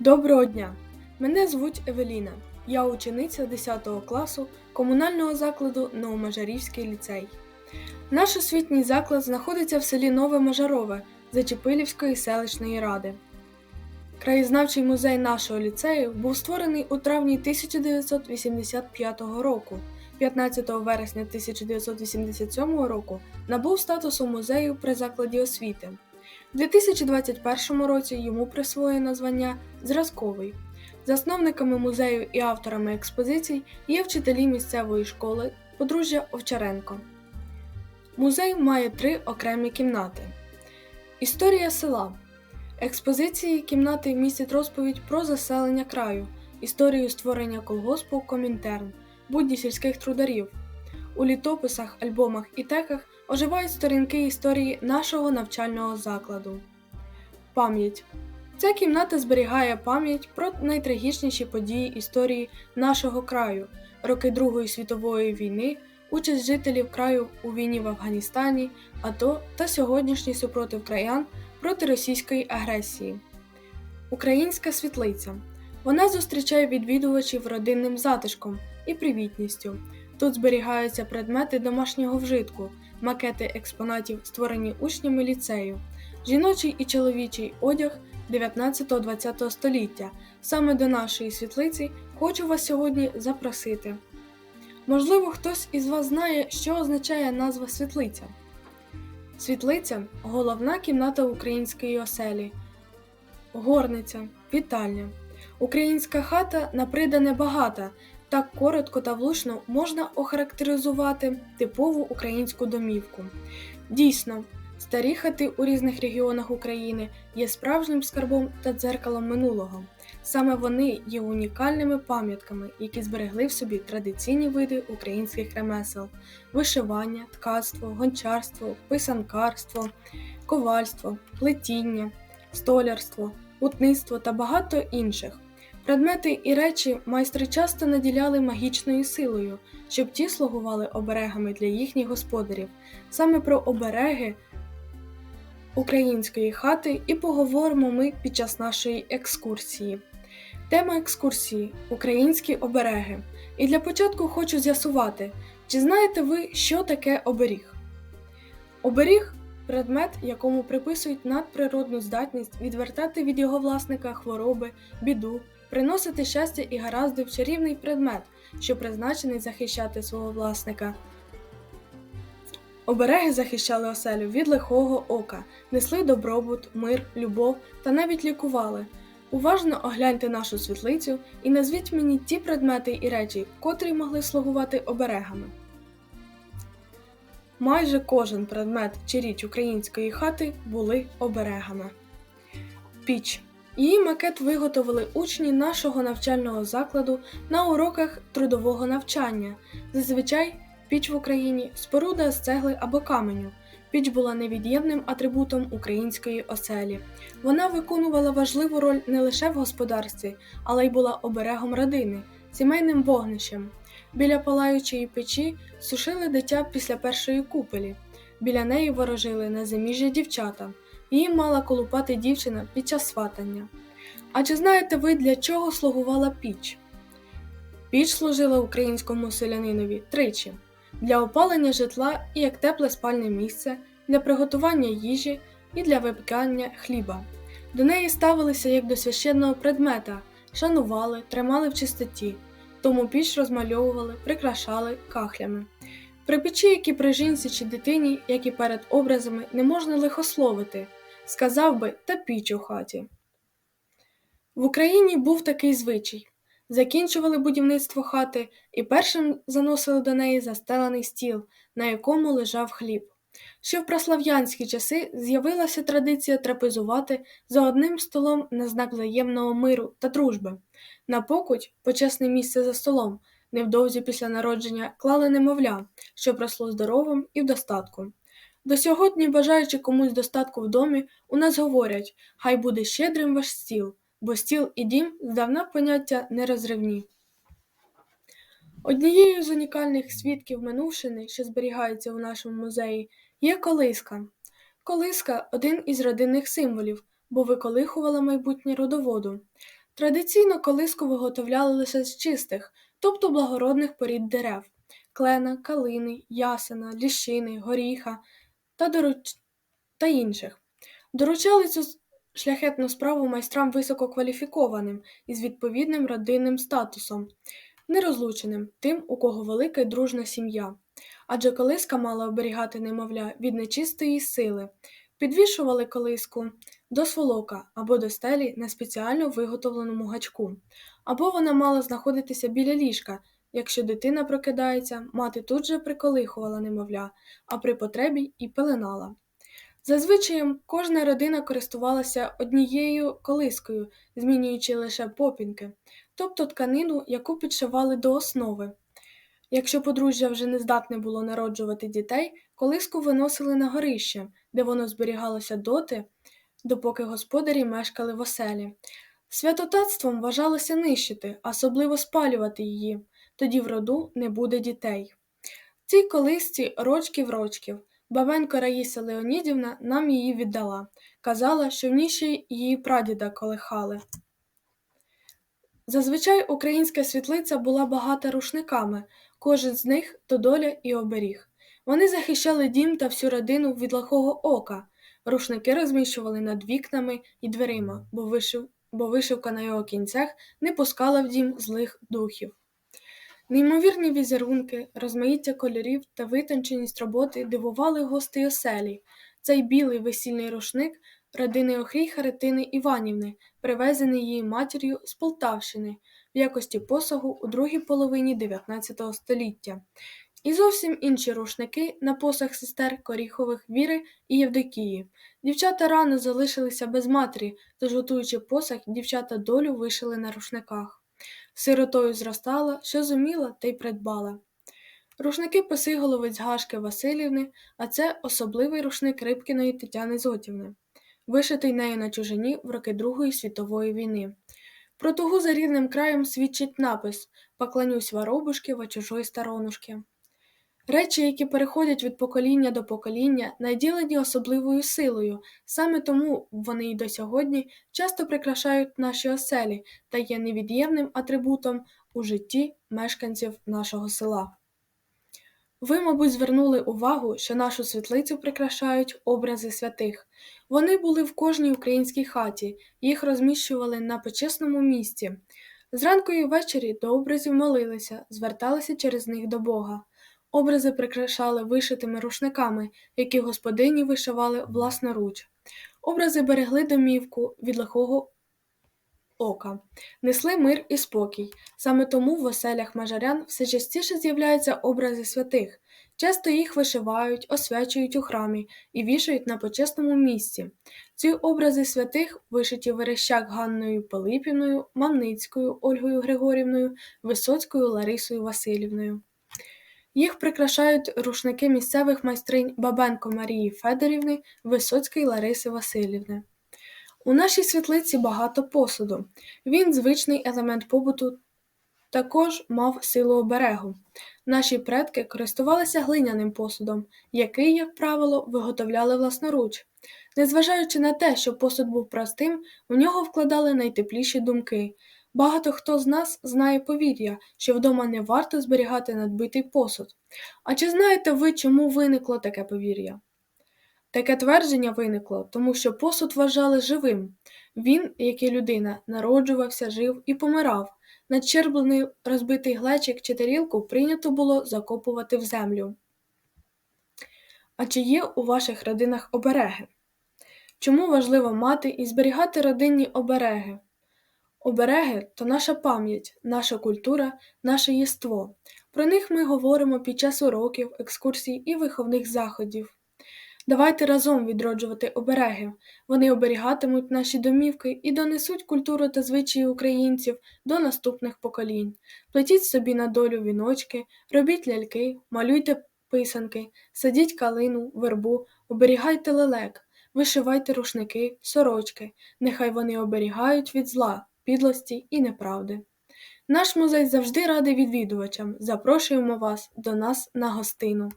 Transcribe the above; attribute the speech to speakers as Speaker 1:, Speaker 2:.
Speaker 1: Доброго дня! Мене звуть Евеліна. Я учениця 10 класу комунального закладу Новомажарівський ліцей. Наш освітній заклад знаходиться в селі Нове Мажарове Зачепилівської селищної ради. Краєзнавчий музей нашого ліцею був створений у травні 1985 року. 15 вересня 1987 року набув статусу музею при закладі освіти. У 2021 році йому присвоєно звання Зразковий. Засновниками музею і авторами експозицій є вчителі місцевої школи подружжя Овчаренко. Музей має три окремі кімнати. Історія села. Експозиції кімнати містять розповідь про заселення краю, історію створення колгоспу Комінтерн, будні сільських трударів. У літописах, альбомах і теках оживають сторінки історії нашого навчального закладу. Пам'ять. Ця кімната зберігає пам'ять про найтрагічніші події історії нашого краю, роки Другої світової війни, участь жителів краю у війні в Афганістані, АТО та сьогоднішній супротив краян проти російської агресії. Українська світлиця. Вона зустрічає відвідувачів родинним затишком і привітністю. Тут зберігаються предмети домашнього вжитку, макети експонатів, створені учнями ліцею, жіночий і чоловічий одяг 19-20 століття. Саме до нашої світлиці хочу вас сьогодні запросити. Можливо, хтось із вас знає, що означає назва світлиця. Світлиця головна кімната української оселі, горниця, вітальня. Українська хата напридане багата, так коротко та влучно можна охарактеризувати типову українську домівку. Дійсно, старі хати у різних регіонах України є справжнім скарбом та дзеркалом минулого. Саме вони є унікальними пам'ятками, які зберегли в собі традиційні види українських ремесел: вишивання, ткацтво, гончарство, писанкарство, ковальство, плетіння, столярство, гутництво та багато інших. Предмети і речі майстри часто наділяли магічною силою, щоб ті слугували оберегами для їхніх господарів. Саме про обереги української хати і поговоримо ми під час нашої екскурсії. Тема екскурсії українські обереги. І для початку хочу з'ясувати, чи знаєте ви, що таке оберіг? Оберіг предмет, якому приписують надприродну здатність відвертати від його власника хвороби, біду, приносити щастя і гаразди в чарівний предмет, що призначений захищати свого власника. Обереги захищали оселю від лихого ока, несли добробут, мир, любов та навіть лікували. Уважно огляньте нашу світлицю і назвіть мені ті предмети і речі, котрі могли слугувати оберегами. Майже кожен предмет чи річ української хати були оберегами. Піч. Її макет виготовили учні нашого навчального закладу на уроках трудового навчання. Зазвичай піч в Україні споруда з цегли або каменю. Піч була невід'ємним атрибутом української оселі. Вона виконувала важливу роль не лише в господарстві, але й була оберегом родини, сімейним вогнищем. Біля палаючої печі сушили дитя після першої купелі. Біля неї ворожили на заміжжя дівчата. Її мала колупати дівчина під час сватання. А чи знаєте ви, для чого слугувала піч? Піч служила українському селянинові тричі для опалення житла і як тепле спальне місце, для приготування їжі і для випікання хліба. До неї ставилися як до священного предмета, шанували, тримали в чистоті, тому піч розмальовували, прикрашали кахлями. При печі, як і при жінці чи дитині, як і перед образами, не можна лихословити, сказав би та піч у хаті. В Україні був такий звичай закінчували будівництво хати і першим заносили до неї застелений стіл, на якому лежав хліб. Ще в прослав'янські часи з'явилася традиція трапезувати за одним столом на знак взаємного миру та дружби. На покуть, почесне місце за столом, невдовзі після народження клали немовля, щоб росло здоровим і в достатку. До сьогодні, бажаючи комусь достатку в домі, у нас говорять хай буде щедрим ваш стіл, бо стіл і дім здавна поняття нерозривні. Однією з унікальних свідків минувшини, що зберігається у нашому музеї, є колиска. Колиска один із родинних символів, бо виколихувала майбутнє родоводу. Традиційно колиску виготовляли лише з чистих, тобто благородних порід дерев клена, калини, ясена, ліщини, горіха та, доруч... та інших. Доручали цю шляхетну справу майстрам висококваліфікованим із відповідним родинним статусом, нерозлученим тим, у кого велика й дружна сім'я. Адже колиска мала оберігати немовля від нечистої сили, підвішували колиску до сволока або до стелі на спеціально виготовленому гачку, або вона мала знаходитися біля ліжка. Якщо дитина прокидається, мати тут же приколихувала немовля, а при потребі і пеленала. Зазвичаєм кожна родина користувалася однією колискою, змінюючи лише попінки, тобто тканину, яку підшивали до основи. Якщо подружжя вже не здатне було народжувати дітей, колиску виносили на горище, де воно зберігалося доти, допоки господарі мешкали в оселі. Святотатством вважалося нищити, особливо спалювати її, тоді в роду не буде дітей. В цій колисці рочків рочків. Бабенко Раїса Леонідівна нам її віддала. Казала, що в ній ще її прадіда колихали. Зазвичай українська світлиця була багата рушниками, кожен з них то доля і оберіг. Вони захищали дім та всю родину від лихого ока. Рушники розміщували над вікнами і дверима, бо вишивка на його кінцях не пускала в дім злих духів. Неймовірні візерунки, розмаїття кольорів та витонченість роботи дивували гостей оселі. Цей білий весільний рушник родини Охрій Харитини Іванівни, привезений її матір'ю з Полтавщини в якості посагу у другій половині 19 століття. І зовсім інші рушники на посаг сестер Коріхових Віри і Євдокії. Дівчата рано залишилися без матері, тож готуючи посаг, дівчата долю вишили на рушниках. Сиротою зростала, що зуміла, та й придбала. Рушники писиголовець Гашки Васильівни, а це особливий рушник Рибкіної Тетяни Зотівни, вишитий нею на чужині в роки Другої світової війни. Про тугу за рідним краєм свідчить напис Поклонюсь воробушки во чужої сторонушки. Речі, які переходять від покоління до покоління, наділені особливою силою, саме тому вони й до сьогодні часто прикрашають наші оселі та є невід'ємним атрибутом у житті мешканців нашого села. Ви, мабуть, звернули увагу, що нашу світлицю прикрашають образи святих. Вони були в кожній українській хаті, їх розміщували на почесному місці. Зранку і ввечері до образів молилися, зверталися через них до Бога. Образи прикрашали вишитими рушниками, які господині вишивали власноруч. Образи берегли домівку від лихого ока, несли мир і спокій. Саме тому в оселях мажарян все частіше з'являються образи святих. Часто їх вишивають, освячують у храмі і вішають на почесному місці. Ці образи святих вишиті Верещак Ганною Пилипівною, Мамницькою Ольгою Григорівною, Висоцькою Ларисою Васильівною. Їх прикрашають рушники місцевих майстринь Бабенко Марії Федорівни, Висоцької Лариси Васильівни. У нашій світлиці багато посуду. Він звичний елемент побуту, також мав силу оберегу. Наші предки користувалися глиняним посудом, який, як правило, виготовляли власноруч. Незважаючи на те, що посуд був простим, в нього вкладали найтепліші думки. Багато хто з нас знає повір'я, що вдома не варто зберігати надбитий посуд. А чи знаєте ви, чому виникло таке повір'я? Таке твердження виникло, тому що посуд вважали живим. Він, як і людина, народжувався, жив і помирав. Надщерблений розбитий глечик чи тарілку прийнято було закопувати в землю. А чи є у ваших родинах обереги? Чому важливо мати і зберігати родинні обереги? Обереги то наша пам'ять, наша культура, наше єство. Про них ми говоримо під час уроків, екскурсій і виховних заходів. Давайте разом відроджувати обереги. Вони оберігатимуть наші домівки і донесуть культуру та звичаї українців до наступних поколінь. Плетіть собі на долю віночки, робіть ляльки, малюйте писанки, садіть калину, вербу, оберігайте лелек, вишивайте рушники, сорочки. Нехай вони оберігають від зла, підлості і неправди. Наш музей завжди радий відвідувачам. Запрошуємо вас до нас на гостину.